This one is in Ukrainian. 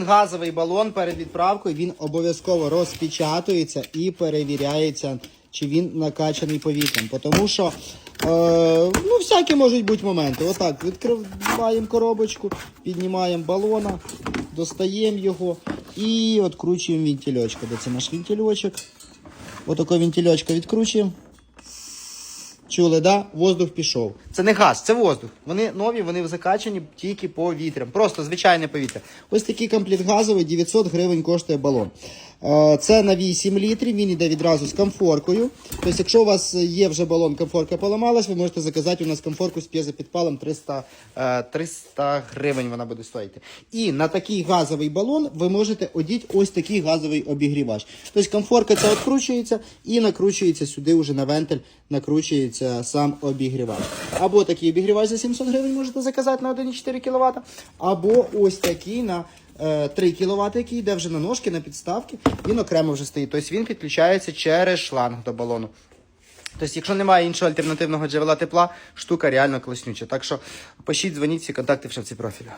Газовий балон перед відправкою він обов'язково розпечатується і перевіряється, чи він накачаний повітрям. Тому що е, ну, всякі можуть бути моменти. Отак, відкриваємо коробочку, піднімаємо балона, достаємо його і відкручуємо вентильочка. Де це наш вентильочок? Отако вентильочка відкручуємо. Чули, да? Воздух пішов. Це не газ, це воздух. Вони нові, вони закачані тільки повітрям. Просто звичайне повітря. Ось такий комплект газовий, 900 гривень коштує балон. Е, Це на 8 літрів, він йде відразу з комфоркою. Тобто, якщо у вас є вже балон, комфорка поламалась, ви можете заказати у нас комфорку з п'єзопідпалом 300, е, 300 гривень вона буде стоїти. І на такий газовий балон ви можете одіти ось такий газовий обігрівач. Тобто комфорка ця відкручується і накручується сюди вже на вентиль, накручується сам обігрівач. Або такий обігрівач за 700 гривень можете заказати на 1,4 кВт, або ось такий на е, 3 кВт, який йде вже на ножки, на підставки, він окремо вже стоїть. Тобто він підключається через шланг до балону. Тобто, якщо немає іншого альтернативного джерела тепла, штука реально класнюча. Так що пишіть, дзвоніть, всі контакти в шапці профілю.